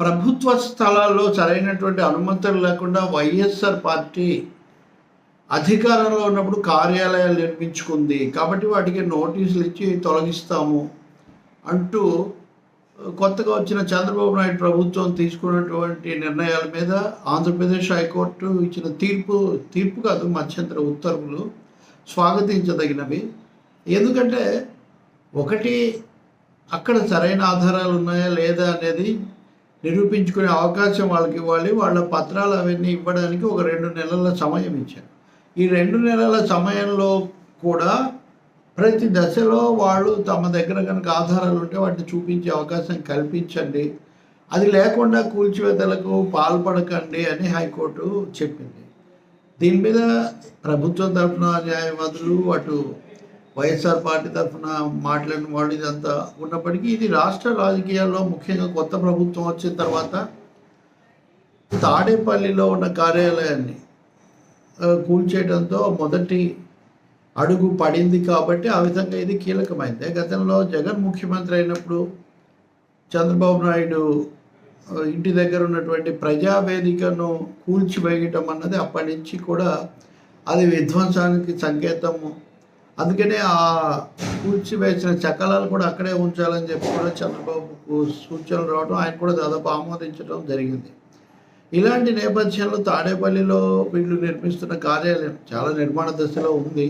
ప్రభుత్వ స్థలాల్లో సరైనటువంటి అనుమతులు లేకుండా వైఎస్ఆర్ పార్టీ అధికారంలో ఉన్నప్పుడు కార్యాలయాలు నిర్మించుకుంది. కాబట్టి వాటికి నోటీసులు ఇచ్చి తొలగిస్తాము అంటూ కొత్తగా వచ్చిన చంద్రబాబు నాయుడు ప్రభుత్వం తీసుకున్నటువంటి నిర్ణయాల మీద ఆంధ్రప్రదేశ్ హైకోర్టు ఇచ్చిన తీర్పు తీర్పు కాదు మధ్యంతర ఉత్తర్వులు స్వాగతించదగినవి. ఎందుకంటే ఒకటి అక్కడ సరైన ఆధారాలు ఉన్నాయా లేదా అనేది నిరూపించుకునే అవకాశం వాళ్ళకి ఇవ్వాలి. వాళ్ళ పత్రాలు అవన్నీ ఇవ్వడానికి ఒక రెండు నెలల సమయం ఇచ్చారు. ఈ రెండు నెలల సమయంలో కూడా ప్రతి దశలో వాళ్ళు తమ దగ్గర కనుక ఆధారాలు ఉంటే వాటిని చూపించే అవకాశం కల్పించండి. అది లేకుండా కూల్చివేతలకు పాల్పడకండి అని హైకోర్టు చెప్పింది. దీని మీద ప్రభుత్వం తరఫున న్యాయవాదులు అటు వైఎస్ఆర్ పార్టీ తరఫున మాట్లాడిన వాళ్ళు ఇదంతా ఉన్నప్పటికీ ఇది రాష్ట్ర రాజకీయాల్లో ముఖ్యంగా కొత్త ప్రభుత్వం వచ్చిన తర్వాత తాడేపల్లిలో ఉన్న కార్యాలయాన్ని కూల్చేయడంతో మొదటి అడుగు పడింది కాబట్టి ఆ విధంగా ఇది కీలకమైంది. గతంలో జగన్ ముఖ్యమంత్రి అయినప్పుడు చంద్రబాబు నాయుడు ఇంటి దగ్గర ఉన్నటువంటి ప్రజావేదికను కూల్చివేయటం అన్నది అప్పటి నుంచి కూడా అది విధ్వంసానికి సంకేతము. అందుకనే ఆ కూర్చివేసిన చకలాలు కూడా అక్కడే ఉంచాలని చెప్పి కూడా చంద్రబాబుకు సూచనలు రావడం ఆయన కూడా దాదాపు ఆమోదించడం జరిగింది. ఇలాంటి నేపథ్యంలో తాడేపల్లిలో వీళ్ళు నిర్మిస్తున్న కార్యాలయం చాలా నిర్మాణ దశలో ఉంది.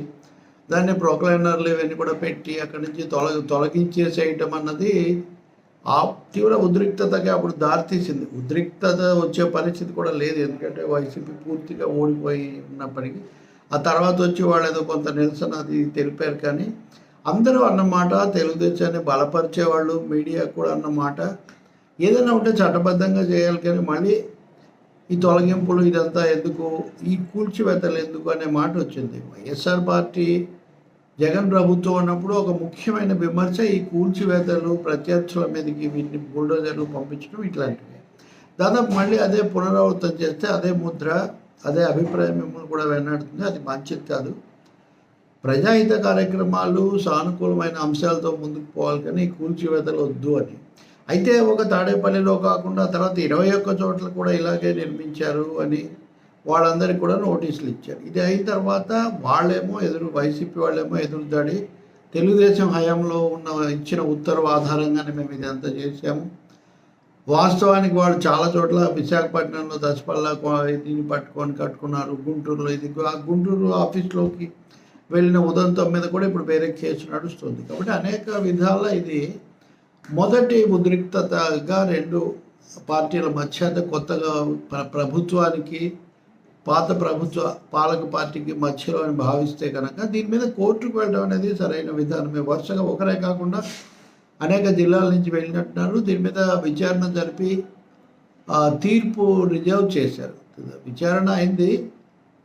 దాన్ని ప్రొక్లైనర్లు ఇవన్నీ కూడా పెట్టి అక్కడి నుంచి తొలగ తొలగించేసేయటం అన్నది ఆ తీవ్ర ఉద్రిక్తతకి అప్పుడు దారితీసింది. ఉద్రిక్తత వచ్చే పరిస్థితి కూడా లేదు. ఎందుకంటే వైసీపీ పూర్తిగా ఓడిపోయి ఉన్నప్పటికీ ఆ తర్వాత వచ్చి వాళ్ళు ఏదో కొంత నిరసన అది తెలిపారు కానీ అందరూ అన్నమాట తెలుగుదేశాన్ని బలపరిచే వాళ్ళు మీడియా కూడా అన్నమాట ఏదైనా ఉంటే చట్టబద్ధంగా చేయాలి కానీ మళ్ళీ ఈ తొలగింపులు ఇదంతా ఎందుకు ఈ కూల్చివేతలు ఎందుకు అనే మాట వచ్చింది. వైఎస్ఆర్ పార్టీ జగన్ ప్రభుత్వం అన్నప్పుడు ఒక ముఖ్యమైన విమర్శ ఈ కూల్చివేతలు ప్రత్యర్థుల మీదకి వీటిని బుల్డోజర్లు పంపించడం ఇట్లాంటివి. దాదాపు మళ్ళీ అదే పునరావృతం చేస్తే అదే ముద్ర. అదే అభిప్రాయం మిమ్మల్ని కూడా వెన్నాడుతుంది అది మంచిది కాదు. ప్రజాహిత కార్యక్రమాలు సానుకూలమైన అంశాలతో ముందుకు పోవాలి కానీ ఈ కూల్చివేతలు వద్దు అని. అయితే ఒక తాడేపల్లిలో కాకుండా తర్వాత ఇరవై ఒక్క చోట్ల కూడా ఇలాగే నిర్మించారు అని వాళ్ళందరికీ కూడా నోటీసులు ఇచ్చారు. ఇది అయిన తర్వాత వాళ్ళేమో ఎదురు వైసీపీ వాళ్ళేమో ఎదురు దాడి తెలుగుదేశం హయాంలో ఉన్న ఇచ్చిన ఉత్తర్వు ఆధారంగానే మేము ఇదంతా చేసాము వాస్తవానికి వాడు చాలా చోట్ల విశాఖపట్నంలో దశపల్లా దీన్ని పట్టుకొని కట్టుకున్నారు. గుంటూరులో ఇది. ఆ గుంటూరు ఆఫీస్లోకి వెళ్ళిన ఉదంతం మీద కూడా ఇప్పుడు వేరే కేసు నడుస్తుంది. కాబట్టి అనేక విధాల ఇది మొదటి ఉద్రిక్తతగా రెండు పార్టీల మధ్య కొత్తగా ప్రభుత్వానికి పాత ప్రభుత్వ పాలక పార్టీకి మధ్యలో అని భావిస్తే కనుక దీని మీద కోర్టుకు వెళ్ళడం అనేది సరైన విధానమే. వరుసగా ఒకరే కాకుండా అనేక జిల్లాల నుంచి వెళ్ళినట్టున్నారు. దీని మీద విచారణ జరిపి తీర్పు రిజర్వ్ చేశారు. విచారణ అయింది.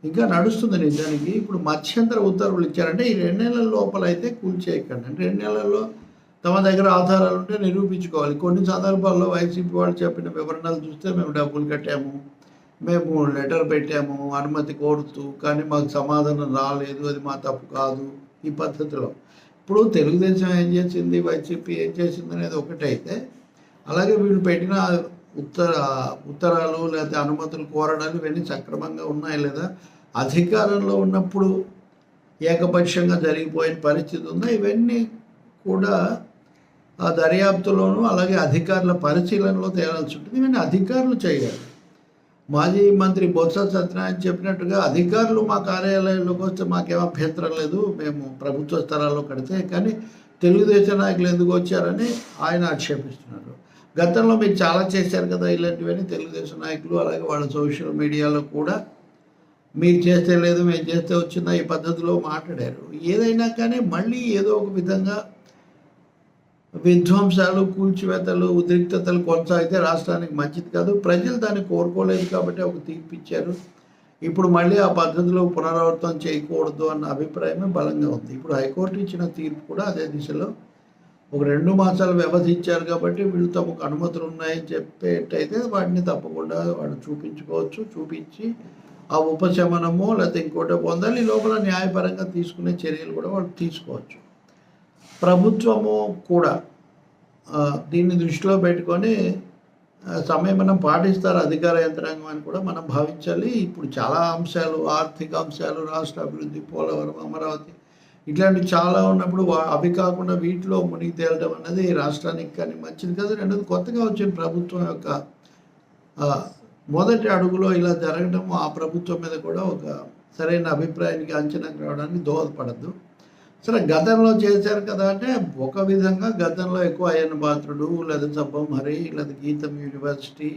ఇంకా నడుస్తుంది నిజానికి. ఇప్పుడు మధ్యంతర ఉత్తర్వులు ఇచ్చారంటే ఈ రెండు నెలల లోపల అయితే కూల్చేయకండి అంటే రెండు నెలల్లో తమ దగ్గర ఆధారాలు ఉంటే నిరూపించుకోవాలి. కొన్ని సందర్భాల్లో వైసీపీ వాళ్ళు చెప్పిన వివరణలు చూస్తే మేము డబ్బులు కట్టాము మేము లెటర్ పెట్టాము అనుమతి కోరుతూ కానీ మాకు సమాధానం రాలేదు అది మా తప్పు కాదు ఈ పద్ధతిలో. ఇప్పుడు తెలుగుదేశం ఏం చేసింది వైసీపీ ఏం చేసింది అనేది ఒకటైతే అలాగే వీళ్ళు పెట్టిన ఉత్తర ఉత్తరాలు లేదా అనుమతులు కోరడాలు ఇవన్నీ సక్రమంగా ఉన్నాయి లేదా? అధికారంలో ఉన్నప్పుడు ఏకపక్షంగా జరిగిపోయిన పరిస్థితి ఉందా? ఇవన్నీ కూడా ఆ దర్యాప్తులోనూ అలాగే అధికారుల పరిశీలనలో తేలాల్సి ఉంటుంది. ఇవన్నీ అధికారులు చేయాలి. మాజీ మంత్రి బొత్స సత్యనారాయణ చెప్పినట్టుగా అధికారులు మా కార్యాలయంలోకి వస్తే మాకేం అభ్యంతరం లేదు మేము ప్రభుత్వ స్థలాల్లో కడితే కానీ తెలుగుదేశం నాయకులు ఎందుకు వచ్చారని ఆయన ఆక్షేపిస్తున్నారు. గతంలో మీరు చాలా చేశారు కదా ఇలాంటివన్నీ తెలుగుదేశం నాయకులు అలాగే వాళ్ళ సోషల్ మీడియాలో కూడా. మీరు చేస్తే లేదు మేము చేస్తే వచ్చిందా ఈ పద్ధతిలో మాట్లాడారు. ఏదైనా కానీ మళ్ళీ ఏదో ఒక విధంగా విధ్వంసాలు కూల్చివేతలు ఉద్రిక్తతలు కొనసాగితే రాష్ట్రానికి మంచిది కాదు. ప్రజలు దాన్ని కోరుకోలేదు కాబట్టి ఒక తీర్పు ఇచ్చారు. ఇప్పుడు మళ్ళీ ఆ పద్ధతిలో పునరావృతం చేయకూడదు అన్న అభిప్రాయమే బలంగా ఉంది. ఇప్పుడు హైకోర్టు ఇచ్చిన తీర్పు కూడా అదే దిశలో. ఒక రెండు మాసాలు వ్యవధి ఇచ్చారు కాబట్టి వీళ్ళు తమకు అనుమతులు ఉన్నాయని చెప్పేటైతే వాటిని తప్పకుండా వాళ్ళు చూపించుకోవచ్చు. చూపించి ఆ ఉపశమనము లేకపోతే ఇంకోటో పొందాలి ఈ లోపల న్యాయపరంగా తీసుకునే చర్యలు కూడా వాళ్ళు తీసుకోవచ్చు. ప్రభుత్వము కూడా దీన్ని దృష్టిలో పెట్టుకొని ఆ, సంయమనం పాటిస్తారు అధికార యంత్రాంగం అని కూడా మనం భావించాలి. ఇప్పుడు చాలా అంశాలు ఆర్థిక అంశాలు రాష్ట్ర అభివృద్ధి పోలవరం అమరావతి ఇట్లాంటివి చాలా ఉన్నప్పుడు వా- అవి కాకుండా వీటిలో మునిగి తేలడం అన్నది రాష్ట్రానికి కానీ మంచిది కాదు. రెండోది కొత్తగా వచ్చిన ప్రభుత్వం యొక్క మొదటి అడుగులో ఇలా జరగడం ఆ ప్రభుత్వం మీద కూడా ఒక సరైన అభిప్రాయానికి అంచనాకు రావడానికి దోహదపడద్దు. సరే గతంలో చేశారు కదా అంటే ఒక విధంగా గతంలో ఎక్కువ అయ్యన్న పాత్రుడు లేదా సబ్బం హరి లేదా గీతం యూనివర్సిటీ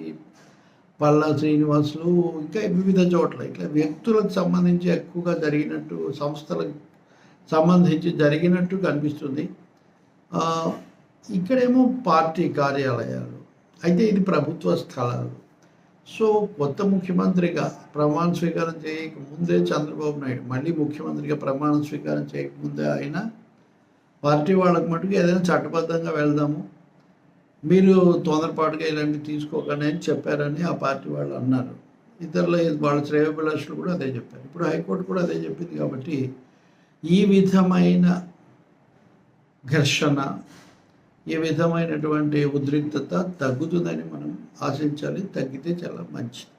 పల్లా శ్రీనివాసులు ఇంకా వివిధ చోట్ల ఇట్లా వ్యక్తులకు సంబంధించి ఎక్కువగా జరిగినట్టు సంస్థలకు సంబంధించి జరిగినట్టు కనిపిస్తుంది. ఇక్కడేమో పార్టీ కార్యాలయాలు అయితే ఇది ప్రభుత్వ స్థలాలు. సో కొత్త ముఖ్యమంత్రిగా ప్రమాణ స్వీకారం చేయక ముందే చంద్రబాబు నాయుడు మళ్ళీ ముఖ్యమంత్రిగా ప్రమాణ స్వీకారం చేయకముందే ఆయన పార్టీ వాళ్ళకి మటుకు ఏదైనా చట్టబద్ధంగా వెళ్దాము. మీరు తొందరపాటుగా ఇలాంటివి తీసుకోకండి అని చెప్పారని ఆ పార్టీ వాళ్ళు అన్నారు. ఇతరుల వాళ్ళ శ్రేయోభిలాషులు కూడా అదే చెప్పారు. ఇప్పుడు హైకోర్టు కూడా అదే చెప్పింది కాబట్టి ఈ విధమైన ఘర్షణ ఈ విధమైనటువంటి ఉద్రిక్తత తగ్గుతుందని మనం ఆశించాలి. తగ్గితే చాలా మంచిది.